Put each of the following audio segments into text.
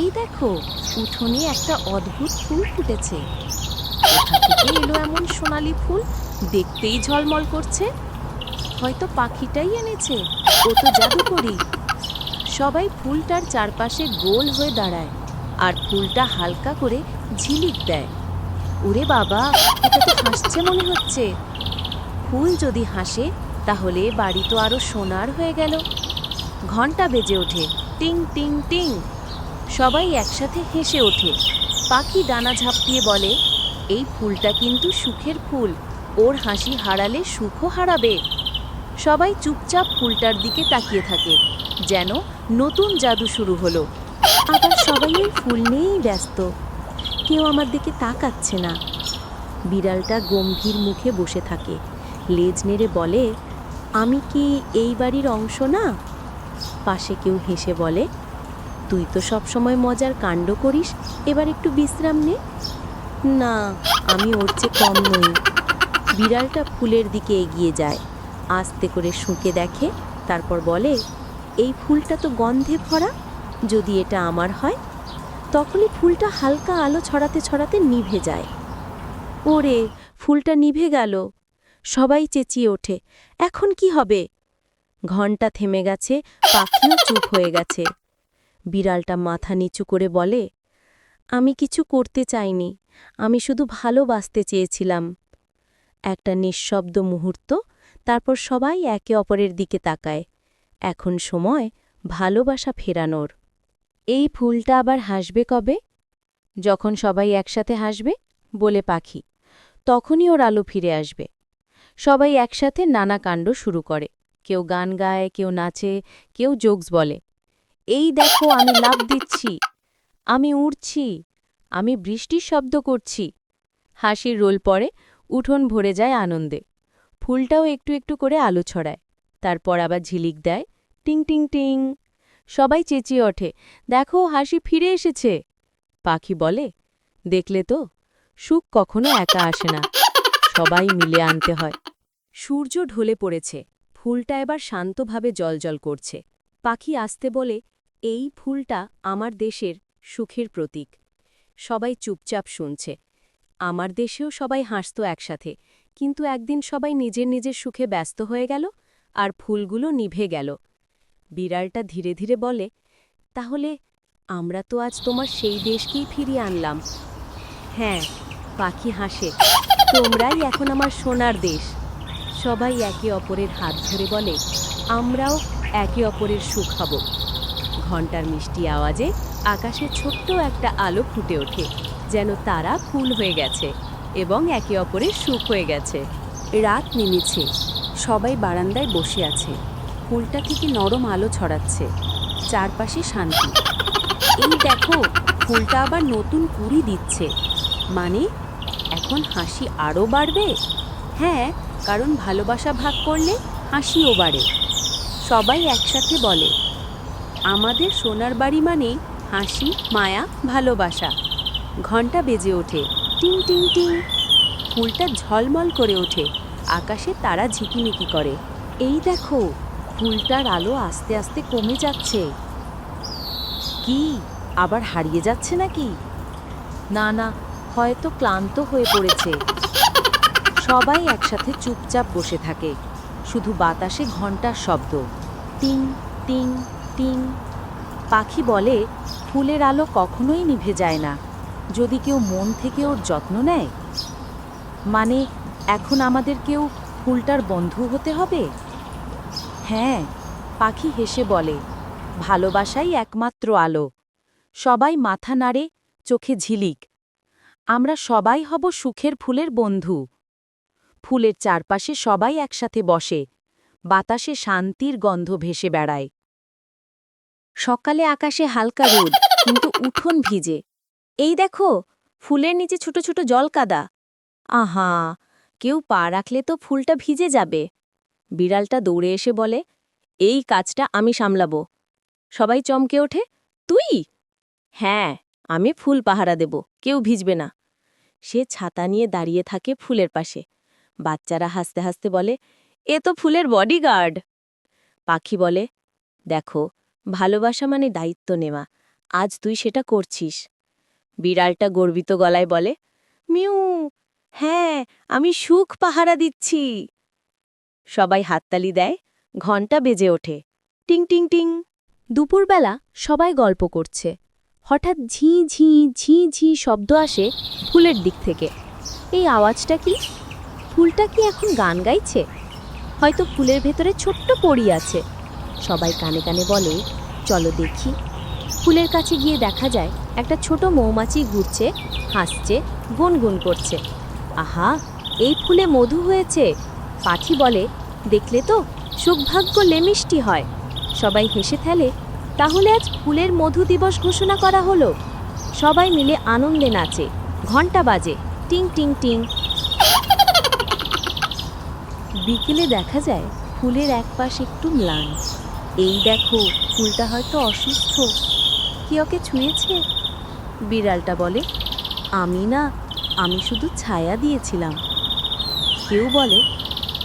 এই দেখো, উঠোনে একটা অদ্ভুত ফুল ফুটেছে। এলো এমন সোনালি ফুল, দেখতেই ঝলমল করছে। হয়তো পাখিটাই এনেছে, ও তো জাদুকরি। সবাই ফুলটার চারপাশে গোল হয়ে দাঁড়ায়, আর ফুলটা হালকা করে ঝিলিক দেয়। ওরে বাবা, এটা তো হাসছে মনে হচ্ছে। ফুল যদি হাসে, তাহলে বাড়ি তো আরও সোনার হয়ে গেল। ঘণ্টা বেজে ওঠে। টিং টিং টিং। সবাই একসাথে হেসে ওঠে। পাখি ডানা ঝাপটিয়ে বলে, এই ফুলটা কিন্তু সুখের ফুল। ওর হাসি হারালে সুখও হারাবে। সবাই চুপচাপ ফুলটার দিকে তাকিয়ে থাকে, যেন নতুন জাদু শুরু হলো। আবার সবাই এই ফুল নিয়েই ব্যস্ত। কেউ আমার দিকে তাকাচ্ছে না। বিড়ালটা গম্ভীর মুখে বসে থাকে। লেজ নেড়ে বলে, আমি কি এই বাড়ির অংশ না? পাশে কেউ হেসে বলে, তুই তো সব সময় মজার কাণ্ড করিস, এবার একটু বিশ্রাম নে। না, আমি ওর চেয়ে কম নই। বিড়ালটা ফুলের দিকে এগিয়ে যায়, আস্তে করে শুঁকে দেখে, তারপর বলে, এই ফুলটা তো গন্ধে ভরা, যদি এটা আমার হয়? তখনই ফুলটা হালকা আলো ছড়াতে ছড়াতে নিভে যায়। ওরে, ফুলটা নিভে গেল। সবাই চেঁচিয়ে ওঠে, এখন কি হবে? ঘণ্টা থেমে গেছে, পাখিও চুপ হয়ে গেছে। বিড়ালটা মাথা নিচু করে বলে, আমি কিছু করতে চাইনি, আমি শুধু ভালোবাসতে চেয়েছিলাম। একটা নিঃশব্দ মুহূর্ত, তারপর সবাই একে অপরের দিকে তাকায়। এখন সময় ভালোবাসা ফেরানোর। এই ফুলটা আবার হাসবে কবে? যখন সবাই একসাথে হাসবে, বলে পাখি, তখনই ওর আলো ফিরে আসবে। সবাই একসাথে নানা কাণ্ড শুরু করে। কেউ গান গায়, কেউ নাচে, কেউ জোকস বলে। এই দেখো আমি লাভ দিচ্ছি, আমি উড়ছি, আমি বৃষ্টির শব্দ করছি। হাসির রোল পড়ে উঠোন ভরে যায় আনন্দে। ফুলটাও একটু একটু করে আলো ছড়ায়, তারপর আবার ঝিলিক দেয়, টিং টিং টিং। সবাই চেঁচিয়ে ওঠে, দেখো হাসি ফিরে এসেছে। পাখি বলে, দেখলে তো, সুখ কখনো একা আসে না, সবাই মিলে আনতে হয়। সূর্য ঢলে পড়েছে ফুলটা এবার শান্তভাবে জলজল করছে। পাখি আসতে বলে, এই ফুলটা আমার দেশের সুখের প্রতীক। সবাই চুপচাপ শুনছে। আমার দেশেও সবাই হাসত একসাথে, কিন্তু একদিন সবাই নিজের নিজের সুখে ব্যস্ত হয়ে গেল আর ফুলগুলো নিভে গেল। বিড়ালটা ধীরে ধীরে বলে, তাহলে আমরা তো আজ তোমার সেই দেশকেই ফিরিয়ে আনলাম। হ্যাঁ পাখি হাসে, তোমরাই এখন আমার সোনার দেশ। সবাই একে অপরের হাত ধরে বলে, আমরাও একে অপরের সুখ হব। ঘণ্টার মিষ্টি আওয়াজে আকাশে ছোট্ট একটা আলো ফুটে ওঠে, যেন তারা ফুল হয়ে গেছে এবং একে অপরের সুখ হয়ে গেছে। রাত নেমেছে, সবাই বারান্দায় বসে আছে, ফুলটা থেকে নরম আলো ছড়াচ্ছে, চারপাশে শান্তি। এই দেখো, ফুলটা আবার নতুন কুড়ি দিচ্ছে মানে এখন হাসি আরও বাড়বে? হ্যাঁ কারণ ভালোবাসা ভাগ করলে হাসিও বাড়ে। সবাই একসাথে বলে, আমাদের সোনার বাড়ি মানে হাসি, মায়া, ভালোবাসা। ঘণ্টা বেজে ওঠে, টিং টিং টিং। ফুলটা ঝলমল করে ওঠে, আকাশে তারা ঝিকিমিকি করে। এই দেখো, ফুলটার আলো আস্তে আস্তে কমে যাচ্ছে। কি, আবার হারিয়ে যাচ্ছে নাকি? না না, হয়তো ক্লান্ত হয়ে পড়েছে। সবাই একসাথে চুপচাপ বসে থাকে। শুধু বাতাসে ঘণ্টার শব্দ। টিং টিং টিং। পাখি বলে, ফুলের আলো কখনোই নিভে যায় না। যদি কেউ মন থেকে ওর যত্ন নেয়? মানে এখন আমাদের কেউ ফুলটার বন্ধু হতে হবে? হ্যাঁ পাখি হেসে বলে, ভালোবাসাই একমাত্র আলো। সবাই মাথা নাড়ে, চোখে ঝিলিক। আমরা সবাই হব সুখের ফুলের বন্ধু। ফুলের চারপাশে সবাই একসাথে বসে। বাতাসে শান্তির গন্ধ ভেসে বেড়ায়। সকালে আকাশে হালকা রোদ, কিন্তু উঠোন ভিজে। এই দেখো, ফুলের নিচে ছোট ছোট জলকাদা আহা, কেউ পা রাখলে তো ফুলটা ভিজে যাবে। বিড়ালটা দৌড়ে এসে বলে, এই কাজটা আমি সামলাবো। সবাই চমকে ওঠে, তুই? হ্যাঁ আমি ফুল পাহারা দেব, কেউ ভিজবে না। সে ছাতা নিয়ে দাঁড়িয়ে থাকে ফুলের পাশে। বাচ্চারা হাসতে হাসতে বলে, এ তো ফুলের বডিগার্ড। পাখি বলে, দেখো, ভালোবাসা মানে দায়িত্ব নেওয়া, আজ তুই সেটা করছিস। বিড়ালটা গর্বিত গলায় বলে, মিউ হ্যাঁ আমি সুখ পাহারা দিচ্ছি। সবাই হাততালি দেয়, ঘণ্টা বেজে ওঠে। টিং টিং টিং। দুপুরবেলা সবাই গল্প করছে। হঠাৎ ঝি ঝি ঝি ঝি শব্দ আসে ফুলের দিক থেকে। এই আওয়াজটা কি? ফুলটা কি এখন গান গাইছে? হয়তো ফুলের ভেতরে ছোট্ট পড়ি আছে। সবাই কানে কানে বলে, চলো দেখি। ফুলের কাছে গিয়ে দেখা যায়, একটা ছোট মৌমাছি ঘুরছে, হাসছে, গুনগুন করছে। আহা, এই ফুলে মধু হয়েছে। পাখি বলে, দেখলে তো সুখভাগ্য লেমিষ্টি হয়। সবাই হেসে ফেলে, তাহলে আজ ফুলের মধু দিবস ঘোষণা করা হলো। সবাই মিলে আনন্দে নাচে ঘণ্টা বাজে, টিং টিং টিং। বিকেলে দেখা যায় ফুলের এক পাশ একটু ম্লান। এই দেখো, ফুলটা হয়তো অসুস্থ। কি ওকে ছুঁয়েছে? বিড়ালটা বলে, আমি না, আমি শুধু ছায়া দিয়েছিলাম। কেউ বলে,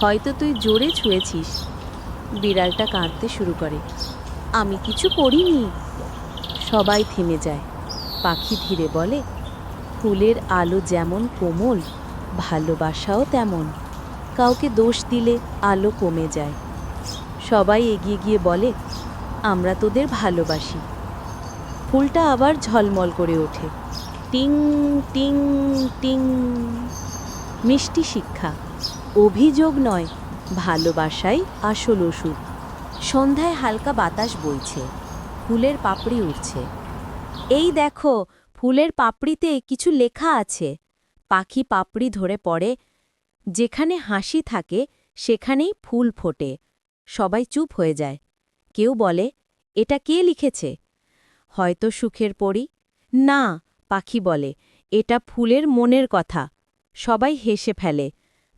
হয়তো তুই জোরে ছুঁয়েছিস। বিড়ালটা কাঁদতে শুরু করে, আমি কিছু করিনি। সবাই থেমে যায়। পাখি ধীরে বলে, ফুলের আলো যেমন কোমল, ভালোবাসাও তেমন। কাউকে দোষ দিলে আলো কমে যায়। সবাই এগিয়ে গিয়ে বলে, আমরা তোদের ভালোবাসি। ফুলটা আবার ঝলমল করে ওঠে। টিং টিং টিং। মিষ্টি শিক্ষা। অভিযোগ নয়, ভালোবাসাই আসল ওষুধ। সন্ধ্যায় হালকা বাতাস বইছে। ফুলের পাপড়ি উঠছে এই দেখো, ফুলের পাপড়িতে কিছু লেখা আছে। পাখি পাপড়ি ধরে পড়ে যেখানে হাসি থাকে, সেখানেই ফুল ফোটে। সবাই চুপ হয়ে যায়। কেউ বলে, এটা কে লিখেছে? হয়তো সুখের পড়ি না, পাখি বলে, এটা ফুলের মনের কথা। সবাই হেসে ফেলে,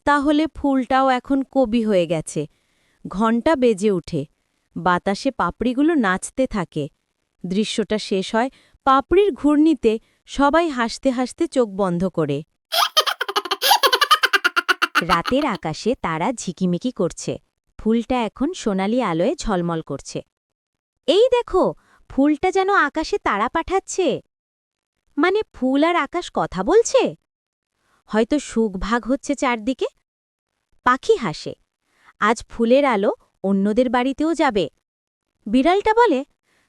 তাহলে ফুলটাও এখন কবি হয়ে গেছে। ঘণ্টা বেজে উঠে বাতাসে পাপড়িগুলো নাচতে থাকে। দৃশ্যটা শেষ হয় পাপড়ির ঘূর্ণিতে। সবাই হাসতে হাসতে চোখ বন্ধ করে। রাতের আকাশে তারা ঝিকিমিকি করছে। ফুলটা এখন সোনালি আলোয় ঝলমল করছে। এই দেখো, ফুলটা যেন আকাশে তারা পাঠাচ্ছে। মানে ফুল আর আকাশ কথা বলছে? হয়তো সুখ ভাগ হচ্ছে চারদিকে? পাখি হাসে। আজ ফুলের আলো অন্যদের বাড়িতেও যাবে। বিড়ালটা বলে,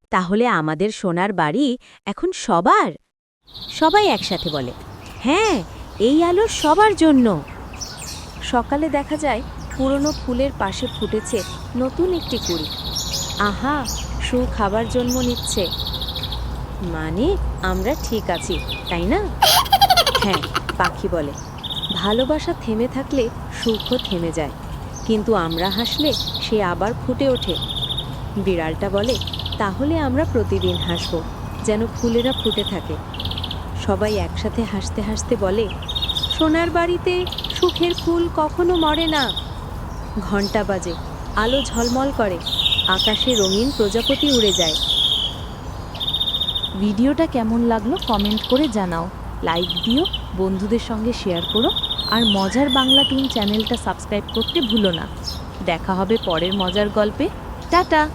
তাহলে আমাদের সোনার বাড়ি এখন সবার? সবাই একসাথে বলে হ্যাঁ এই আলো সবার জন্য। সকালে দেখা যায় পুরনো ফুলের পাশে ফুটেছে নতুন একটি কুড়ি। আহা সুখ খাবার জন্ম নিচ্ছে। মানে আমরা ঠিক আছি, তাই না? হ্যাঁ পাখি বলে। ভালোবাসা থেমে থাকলে সুখও থেমে যায়, কিন্তু আমরা হাসলে সে আবার ফুটে ওঠে। বিড়ালটা বলে, তাহলে আমরা প্রতিদিন হাসব, যেন ফুলেরা ফুটে থাকে। সবাই একসাথে হাসতে হাসতে বলে, সোনার বাড়িতে সুখের ফুল কখনো মরে না। ঘণ্টা বাজে, আলো ঝলমল করে, আকাশে রঙিন প্রজাপতি উড়ে যায়। ভিডিওটা কেমন লাগল কমেন্ট করে জানাও। লাইক দিও, বন্ধুদের সঙ্গে শেয়ার করো, আর মজার বাংলা টুন চ্যানেলটা সাবস্ক্রাইব করতে ভুলো না। দেখা হবে পরের মজার গল্পে। Tata!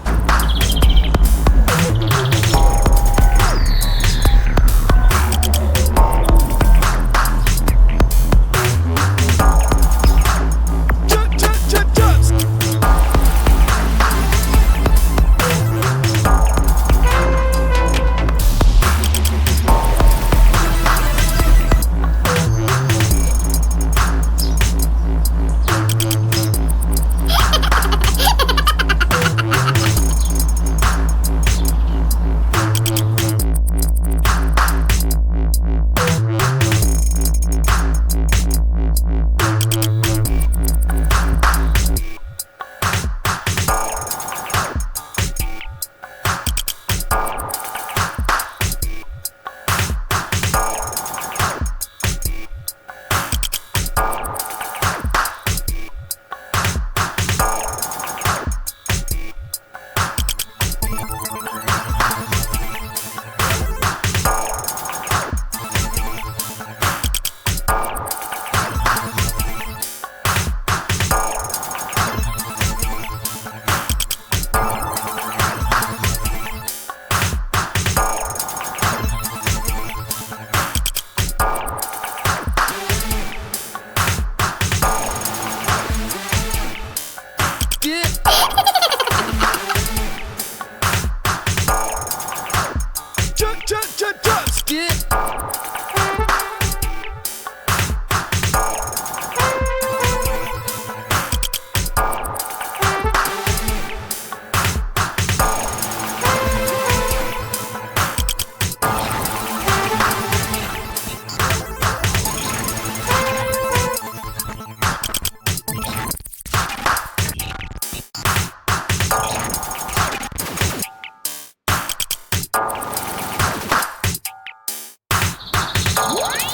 Oh!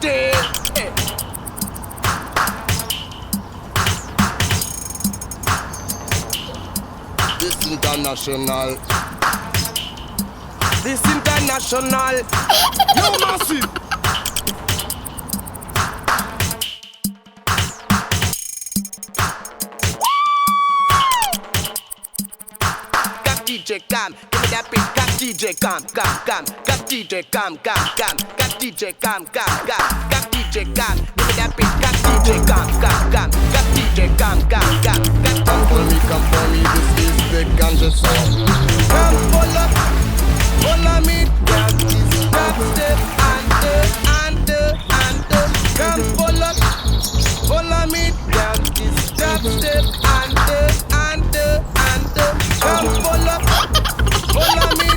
Eh. This international. This international. Yo, massive. DJ Cam, give me that beat. Got DJ Cam, Cam, Cam. DJ Cam, Cam, Cam. Got DJ Cam, Cam, Cam. Got DJ Cam, give me that beat. Got DJ Cam, Cam, Cam. Got DJ Cam, Cam, Cam. Got Come for me, come for me, this is the ganja song. Come follow, follow me down this step step and the and the and the. Come follow, follow me this step step and the and the and the. Come follow, follow me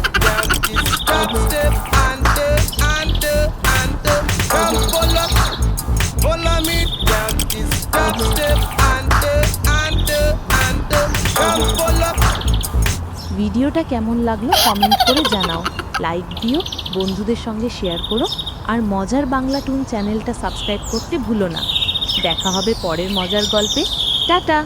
ভিডিওটা কেমন লাগল comment করে জানাও। Like দিও, বন্ধুদের সঙ্গে share করো, আর মজার বাংলা টুন চ্যানেলটা সাবস্ক্রাইব করতে ভুলো না। দেখা হবে পরের মজার গল্পে। টাটা!